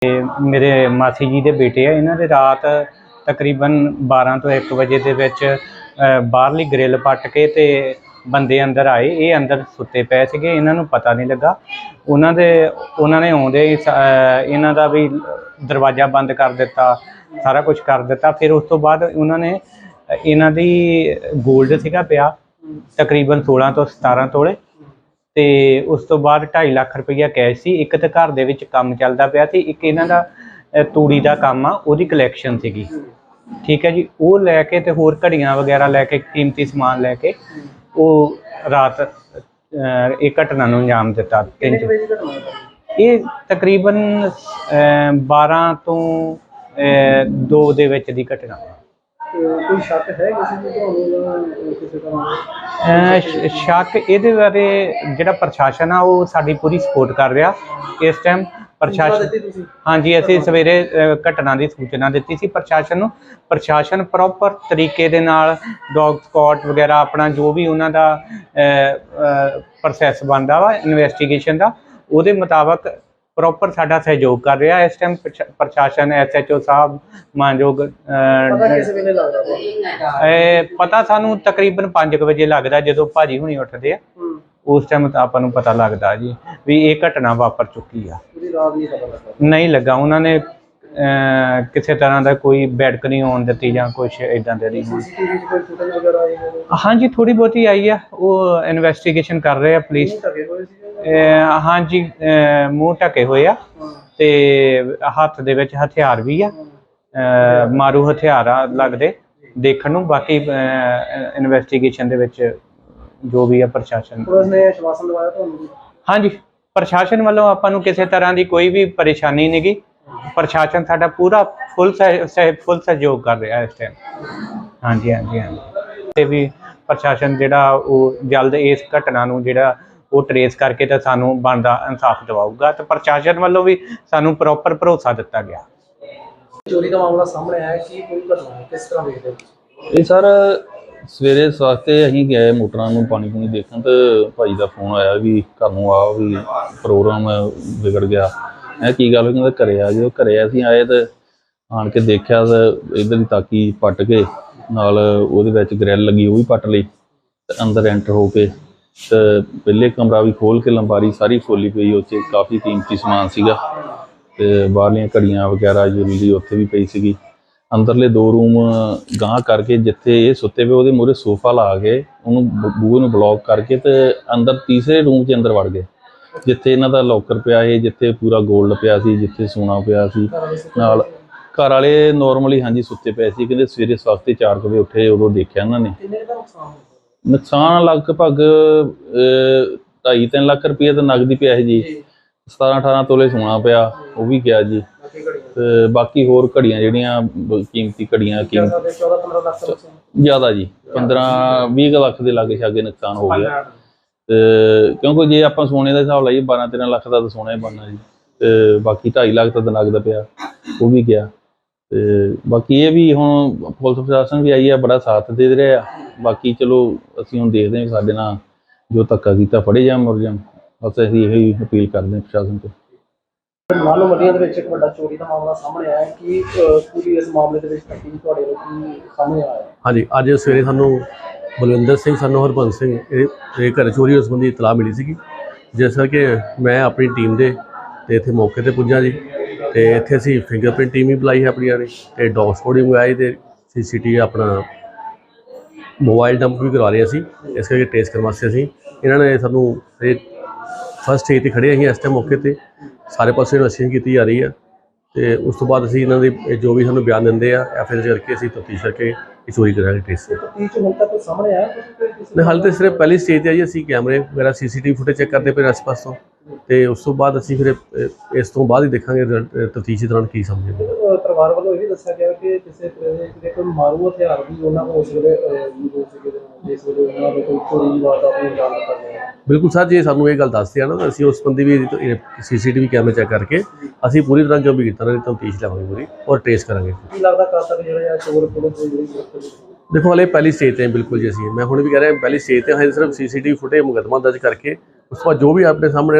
ਤੇ ਮੇਰੇ ਮਾਸੀ ਜੀ ਦੇ ਬੇਟੇ ਆ ਇਹਨਾਂ ਦੇ ਰਾਤ ਤਕਰੀਬਨ 12 ਤੋਂ 1 ਵਜੇ ਦੇ ਵਿੱਚ ਬਾਹਰਲੀ ਗ੍ਰਿਲ ਪੱਟ ਕੇ ਤੇ ਬੰਦੇ ਅੰਦਰ ਆਏ। ਇਹ ਅੰਦਰ ਸੁੱਤੇ ਪਏ ਸੀਗੇ ਇਹਨਾਂ ਨੂੰ ਪਤਾ ਨਹੀਂ ਲੱਗਾ। ਉਹਨਾਂ ਦੇ ਉਹਨਾਂ ਨੇ ਆਉਂਦੇ ਹੀ ਸ- ਅ, ਇਹਨਾਂ ਦਾ ਵੀ ਦਰਵਾਜ਼ਾ ਬੰਦ ਕਰ ਦਿੱਤਾ ਸਾਰਾ ਕੁਝ ਕਰ ਦਿੱਤਾ। ਫਿਰ ਉਸ ਤੋਂ ਬਾਅਦ ਉਹਨਾਂ ਨੇ ਇਹਨਾਂ ਦੀ 골ਡ ਸੀਗਾ ਪਿਆ ਤਕਰੀਬਨ 16 ਤੋਂ 17 ਤੋਲੇ। ਤੇ ਉਸ ਤੋਂ ਬਾਅਦ 2.5 ਲੱਖ ਰੁਪਈਆ ਕੈਸ਼ ਸੀ। ਇੱਕ ਤਾਂ ਘਰ ਦੇ ਵਿੱਚ ਕੰਮ ਚੱਲਦਾ ਪਿਆ ਸੀ। ਇੱਕ ਇਹਨਾਂ ਦਾ ਅ, ਤੂੜੀ ਦਾ ਕੰਮ ਆ ਉਹਦੀ ਕਲੈਕਸ਼ਨ ਸੀਗੀ। ਠੀਕ ਹੈ ਜੀ? ਉਹ ਲੈ ਕੇ ਤੇ ਹੋਰ ਘੜੀਆਂ ਵਗੈਰਾ ਲੈ ਕੇ ਕੀਮਤੀ ਸਮਾਨ ਲੈ ਕੇ ਉਹ ਰਾਤ ਅ, ਇਹ ਘਟਨਾ ਨੂੰ ਅੰਜਾਮ ਦਿੱਤਾ। ਤਿੰਨ ਕਿੰਨੇ ਕੁ ਵਜੇ ਦੀ ਘਟਨਾ ਹੈ ਇਹ ਤਕਰੀਬਨ ਅ, 12 ਤੋਂ 2 ਦੇ ਵਿੱਚ ਦੀ ਘਟਨਾ। ਕੋਈ ਸ਼ੱਕ ਹੈ ਕਿਸੇ ਨੂੰ ਤੁਹਾਨੂੰ ਜਾਂ ਕਿਸੇ ਤਰ੍ਹਾਂ ਅਹ ਸ਼- ਸ਼ੱਕ ਇਹਦੇ ਬਾਰੇ ਜਿਹੜਾ ਪ੍ਰਸ਼ਾਸਨ ਆ ਉਹ ਸਾਡੀ ਪੂਰੀ ਸਪੋਰਟ ਕਰ ਰਿਹਾ। ਇਸ ਟਾਈਮ ਪ੍ਰਸ਼ਾਸਨ ਹਾਂਜੀ ਅਸੀਂ ਸਵੇਰੇ ਘਟਨਾ ਦੀ ਸੂਚਨਾ ਦਿੱਤੀ ਸੀ ਪ੍ਰਸ਼ਾਸਨ ਨੂੰ। ਪ੍ਰਸ਼ਾਸਨ ਪ੍ਰੋਪਰ ਤਰੀਕੇ ਦੇ ਨਾਲ ਡੌਗ ਸਕਾਟ ਵਗੈਰਾ ਆਪਣਾ ਜੋ ਵੀ ਉਹਨਾਂ ਦਾ ਪ੍ਰੋਸੈਸ ਬਣਦਾ ਵਾ ਇਨਵੈਸਟੀਗੇਸ਼ਨ ਦਾ ਉਹਦੇ ਮੁਤਾਬਕ ਪ੍ਰੋਪਰ ਸਾਡਾ ਸਹਿਯੋਗ ਕਰ ਰਿਹਾ ਇਸ ਟਾਈਮ ਪ੍ਰਸ਼ਾਸਨ ਐਸਐਚਓ ਸਾਹਿਬ ਮਾਨਯੋਗ ਅਹ, ਪਤਾ ਕਿਸ ਵੇਲੇ ਲੱਗਦਾ ਵਾ ਇਹ ਪਤਾ ਸਾਨੂੰ ਤਕਰੀਬਨ 5 ਵਜੇ ਲੱਗਦਾ ਜਦੋਂ ਭਾਜੀ ਹੁਣੀ ਉੱਠਦੇ ਆ। ਉਸ ਟਾਈਮ ਤਾਂ ਆਪਾਂ ਨੂੰ ਪਤਾ ਲੱਗਦਾ ਜੀ ਵੀ ਇਹ ਘਟਨਾ ਵਾਪਰ ਚੁੱਕੀ ਆ। ਨਹੀਂ ਲੱਗਾ। ਉਹਨਾਂ ਨੇ ਕਿਸੇ ਤਰ੍ਹਾਂ ਦਾ ਕੋਈ ਬੈਡਕ ਨਹੀਂ ਹੋਣ ਦਿੱਤੀ ਜਾਂ ਕੁਝ ਇਦਾਂ ਦੇ ਨਹੀਂ ਹਾਂਜੀ ਥੋੜੀ ਬਹੁਤੀ ਆਈ ਆ। ਉਹ ਇਨਵੈਸਟੀਗੇਸ਼ਨ ਕਰ ਰਹੇ ਆ ਪੁਲਿਸ ਅਹ, ਹਾਂਜੀ ਅਹ, ਮੂੰਹ ਢਕੇ ਹੋਏ ਆ ਤੇ ਹੱਥ ਦੇ ਵਿੱਚ ਹਥਿਆਰ ਵੀ ਆ। ਅਹ, ਮਾਰੂ ਹਥਿਆਰ ਆ ਲੱਗਦੇ ਦੇਖਣ ਨੂੰ। ਬਾਕੀ ਇਨਵੈਸਟੀਗੇਸ਼ਨ ਦੇ ਵਿੱਚ ਜੋ ਵੀ ਆ ਪ੍ਰਸ਼ਾਸਨ ਪੁਲਿਸ ਨੇ ਆਸ਼ਵਾਸਨ ਦਵਾਇਆ ਤੁਹਾਨੂੰ? ਹਾਂਜੀ ਪ੍ਰਸ਼ਾਸਨ ਵੱਲੋਂ ਆਪਾਂ ਨੂੰ ਕਿਸੇ ਤਰ੍ਹਾਂ ਦੀ ਕੋਈ ਵੀ ਪਰੇਸ਼ਾਨੀ ਨਹੀਂਗੀ ਪ੍ਰਸ਼ਾਸਨ ਸਾਡਾ ਪੂਰਾ ਫੁੱਲ ਫੁੱਲ ਸਹਿਯੋਗ ਕਰ ਰਿਹਾ ਇਸ ਟਾਈਮ ਹਾਂਜੀ ਹਾਂਜੀ ਹਾਂਜੀ। ਤੇ ਵੀ ਪ੍ਰਸ਼ਾਸਨ ਜਿਹੜਾ ਉਹ ਜਲਦ ਇਸ ਘਟਨਾ ਨੂੰ ਜਿਹੜਾ ਉਹ ਟਰੇਸ ਕਰਕੇ ਤੇ ਸਾਨੂੰ ਬਣਦਾ ਇਨਸਾਫ ਦਿਵਾਊਗਾ ਤੇ ਪ੍ਰਸ਼ਾਸਨ ਵੱਲੋਂ ਵੀ ਸਾਨੂੰ ਪ੍ਰੋਪਰ ਭਰੋਸਾ ਦਿੱਤਾ ਗਿਆ। ਚੋਰੀ ਦਾ ਮਾਮਲਾ ਸਾਹਮਣੇ ਆਇਆ ਕੀ ਕੋਈ ਘਟਨਾ ਹੈ? ਕਿਸ ਤਰ੍ਹਾਂ ਦੇਖਦੇ ਹੋ ਇਹ ਸਰ ਸਵੇਰੇ ਸਵਾਸਤੇ ਅਸੀਂ ਗਏ ਮੋਟਰਾਂ ਨੂੰ ਪਾਣੀ ਪੂਣੀ ਦੇਖਣ ਤੇ ਭਾਈ ਦਾ ਫੋਨ ਆਇਆ ਵੀ ਘਰ ਨੂੰ ਆ ਵੀ ਪ੍ਰੋਗਰਾਮ ਵਿਗੜ ਗਿਆ। ਮੈਂ ਕੀ ਗੱਲ ਕਹਿੰਦਾ ਘਰੇ ਆ ਜਿਓ ਘਰੇ ਅਸੀਂ ਆਏ ਤੇ ਆਣ ਕੇ ਦੇਖਿਆ ਤੇ ਇਧਰ ਦੀ ਤਾਕੀ ਪੱਟ ਕੇ ਨਾਲ ਉਹਦੇ ਵਿੱਚ ਗ੍ਰਿਲ ਲੱਗੀ ਉਹ ਵੀ ਪੱਟ ਲਈ ਤੇ ਅੰਦਰ ਐਂਟਰ ਹੋ ਕੇ ਪਹਿਲੇ ਕਮਰਾ ਵੀ ਖੋਲ ਕੇ ਲੰਬਾਰੀ ਸਾਰੀ ਖੋਲੀ ਪਈ, ਉੱਥੇ ਕਾਫੀ ਕੀਮਤੀ ਸਮਾਨ ਸੀਗਾ ਤੇ ਬਾਹਰਲੀਆਂ ਘੜੀਆਂ ਵਗੈਰਾ ਜ਼ਰੂਰੀ ਉੱਥੇ ਵੀ ਪਈ ਸੀਗੀ। ਅੰਦਰਲੇ ਦੋ ਰੂਮ ਗਾਂਹ ਕਰਕੇ ਜਿੱਥੇ ਇਹ ਸੁੱਤੇ ਪਏ ਉਹਦੇ ਮੂਹਰੇ ਸੋਫਾ ਲਾ ਕੇ ਉਹਨੂੰ ਬੂਹੇ ਨੂੰ ਬਲੌਕ ਕਰਕੇ ਤੇ ਅੰਦਰ ਤੀਸਰੇ ਰੂਮ 'ਚ ਅੰਦਰ ਵੜ ਗਏ। ਜਿੱਥੇ ਇਹਨਾਂ ਦਾ ਲੋਕਰ ਪਿਆ ਸੀ ਜਿੱਥੇ ਪੂਰਾ 골ਡ ਪਿਆ ਸੀ, ਜਿੱਥੇ ਸੋਨਾ ਪਿਆ ਸੀ, ਨਾਲ ਘਰ ਵਾਲੇ ਨਾਰਮਲੀ ਹਾਂਜੀ ਸੁੱਤੇ ਪਏ ਸੀ, ਕਹਿੰਦੇ ਸਵੇਰੇ ਸਵਖਤੇ 4 ਵਜੇ ਉੱਠੇ, ਉਦੋਂ ਦੇਖਿਆ ਇਹਨਾਂ ਨੇ। ਨੁਕਸਾਨ ਲਗਭਗ 2.5-3 ਲੱਖ ਰੁਪਏ ਤਾਂ ਨਗਦੀ ਪਿਆ ਸੀ ਜੀ। 17-18 ਤੋਲੇ ਸੋਨਾ ਪਿਆ ਉਹ ਵੀ ਗਿਆ ਜੀ। ਤੇ ਬਾਕੀ ਹੋਰ ਘੜੀਆਂ ਜਿਹੜੀਆਂ ਕੀਮਤੀ ਘੜੀਆਂ ਕੀਮਤ ਕਰਦੇ 14 15 ਲੱਖ ਦਾ ਨੁਕਸਾਨ ਜ਼ਿਆਦਾ ਜੀ 15-20 ਲੱਖ ਦੇ ਲਾਗੇ ਛਾਗੇ ਨੁਕਸਾਨ ਹੋ ਗਿਆ। ਤੇ ਕਿਉਂਕਿ ਜੇ ਆਪਾਂ ਸੋਨੇ ਦਾ ਹਿਸਾਬ ਲਾਈਏ 12-13 ਲੱਖ ਦਾ ਤਾਂ ਸੋਨਾ ਹੀ ਬਣਨਾ ਜੀ। ਤੇ ਬਾਕੀ 2.5 ਲੱਖ ਤਾਂ ਨਗਦ ਪਿਆ ਉਹ ਵੀ ਗਿਆ। ਤੇ ਬਾਕੀ ਇਹ ਵੀ ਹੁਣ ਪੁਲਿਸ ਪ੍ਰਸ਼ਾਸਨ ਵੀ ਆਈ ਆ ਬੜਾ ਸਾਥ ਦੇ ਰਿਹਾ। ਆ ਬਾਕੀ ਚਲੋ ਅਸੀਂ ਹੁਣ ਦੇਖਦੇ ਹਾਂ ਕਿ ਸਾਡੇ ਨਾਲ ਜੋ ਧੱਕਾ ਕੀਤਾ ਫੜੇ ਜਾਣ ਮੁਰ ਜਾਣ ਬਸ ਅਸੀਂ ਇਹੋ ਹੀ ਅਪੀਲ ਕਰਦੇ ਹਾਂ ਪ੍ਰਸ਼ਾਸਨ ਤੋਂ। ਮਾਲੋ ਮੰਡੀਆਂ ਦੇ ਵਿੱਚ ਇੱਕ ਵੱਡਾ ਚੋਰੀ ਦਾ ਮਾਮਲਾ ਸਾਹਮਣੇ ਆਇਆ ਹੈ ਕਿ ਅਹ, ਪੂਰੀ ਇਸ ਮਾਮਲੇ ਦੇ ਵਿੱਚ ਕੀ ਤੁਹਾਡੇ ਲੋਕ ਸਾਹਮਣੇ ਆਇਆ ਹਾਂਜੀ ਅੱਜ ਸਵੇਰੇ ਸਾਨੂੰ ਬਲਵਿੰਦਰ ਸਿੰਘ ਸਾਨੂੰ ਹਰਬੰਸ ਸਿੰਘ ਇਹ ਇਹ ਘਰ ਚੋਰੀ ਹੋਣ ਸੰਬੰਧੀ ਇਤਲਾਹ ਮਿਲੀ ਸੀਗੀ। ਜਿਸ ਕਰਕੇ ਮੈਂ ਆਪਣੀ ਟੀਮ ਦੇ ਤੇ ਇੱਥੇ ਮੌਕੇ ਤੇ ਪੁੱਜਾ ਜੀ। ਤੇ ਇੱਥੇ ਅਸੀਂ ਫਿੰਗਰਪ੍ਰਿੰਟ ਟੀਮ ਵੀ ਬੁਲਾਈ ਹੈ ਆਪਣੀ ਨੇ ਤੇ ਡੌਗ ਸਪੋਰਟ ਵੀ ਮੰਗਾਈ ਤੇ ਸੀਸੀਟੀ ਆਪਣਾ ਮੋਬਾਈਲ ਡੰਪ ਵੀ ਕਰਵਾ ਰਹੇ ਸੀ ਇਸ ਕਰਕੇ ਟੈਸਟ ਕਰਨ ਵਾਸਤੇ ਅਸੀਂ। ਇਹਨਾਂ ਨੇ ਸਾਨੂੰ ਇਹ ਫਸਟ ਸਟੇਜ ਤੇ ਖੜੇ ਅਸੀਂ ਇਸ ਟਾਈਮ ਮੌਕੇ ਤੇ। ਸਾਰੇ ਪਾਸੇ ਇਨਵੈਸਟੀਗੇਸ਼ਨ ਕੀਤੀ ਜਾ ਰਹੀ ਹੈ ਤੇ ਉਸ ਤੋਂ ਬਾਅਦ ਅਸੀਂ ਇਹਨਾਂ ਦੇ ਜੋ ਵੀ ਸਾਨੂੰ ਬਿਆਨ ਦਿੰਦੇ ਆ ਐਫਆਈਆਰ ਕਰਕੇ ਅਸੀਂ ਤਫਤੀਸ਼ ਕਰਕੇ ਇਹ ਚੋਰੀ ਕਰਾਂਗੇ ਟ੍ਰੇਸ ਤੱਕ ਸਾਹਮਣੇ ਆਇਆ ਹਾਲੇ ਤਾਂ ਸਿਰਫ ਪਹਿਲੀ ਸਟੇਜ ਤੇ ਆ ਜੀ ਅਸੀਂ ਕੈਮਰੇ ਵਗੈਰਾ ਸੀਸੀਟੀਵੀ ਫੁਟੇਜ ਚੈੱਕ ਕਰਦੇ ਪਏ ਆਸ ਪਾਸ ਤੋਂ। ਤੇ ਉਸ ਤੋਂ ਬਾਅਦ ਅਸੀਂ ਫਿਰ ਇਸ ਤੋਂ ਬਾਅਦ ਹੀ ਦੇਖਾਂਗੇ ਤਫਤੀਸ਼ ਦੌਰਾਨ ਕੀ ਸਮਝਦੇ ਅਹ, ਪਰਿਵਾਰ ਵੱਲੋਂ ਇਹ ਵੀ ਦੱਸਿਆ ਗਿਆ ਕਿ ਕਿਸੇ ਤਰ੍ਹਾਂ ਦੇ ਜਿਹੜੇ ਕੋਈ ਮਾਰੂ ਹਥਿਆਰ ਵੀ ਉਹਨਾਂ ਕੋਲ ਉਸ ਵੇਲੇ ਹੋ ਸਕੇ ਜਿਸ ਵੇਲੇ ਉਹਨਾਂ ਦੇ ਕੋਈ ਚੋਰੀ ਦੀ ਵਾਰਦਾਤ ਨੂੰ ਅੰਜਾਮ ਦਿੱਤਾ ਗਿਆ। ਬਿਲਕੁਲ ਸਰ ਜੇ ਸਾਨੂੰ ਇਹ ਗੱਲ ਦੱਸਦੇ ਆ ਨਾ ਤਾਂ ਅਸੀਂ ਉਸ ਬੰਦੇ ਵੀ ਸੀਸੀਟੀਵੀ ਕੈਮਰੇ ਚੈੱਕ ਕਰਕੇ ਅਸੀਂ ਪੂਰੀ ਤਰ੍ਹਾਂ ਜੋ ਵੀ ਕੀਤਾ ਨਾ ਤਫਤੀਸ਼ ਲਵਾਂਗੇ ਪੂਰੀ ਔਰ ਟ੍ਰੇਸ ਕਰਾਂਗੇ। ਕੀ ਲੱਗਦਾ ਕਦ ਤੱਕ ਜਿਹੜਾ ਚੋਰ ਪੁਲਿਸ ਦੀ ਜਿਹੜੀ ਗ੍ਰਿਫਤਾਰੀ ਹੋਊਗੀ? ਦੇਖੋ ਹਲੇ ਪਹਿਲੀ ਸਟੇਜ ਤੇ ਹਾਂ ਬਿਲਕੁਲ ਜੀ ਅਸੀਂ। ਮੈਂ ਹੁਣ ਵੀ ਕਹਿ ਰਿਹਾ ਪਹਿਲੀ ਸਟੇਜ ਤੇ ਹਾਂ ਹਜੇ ਸਿਰਫ ਸੀਸੀਟੀਵੀ ਫੁਟੇਜ ਮੁਕੱਦਮਾ ਦਰਜ ਕਰਕੇ ਉਸ ਤੋਂ ਬਾਅਦ ਜੋ ਵੀ ਆਪਣੇ ਸਾਹਮਣੇ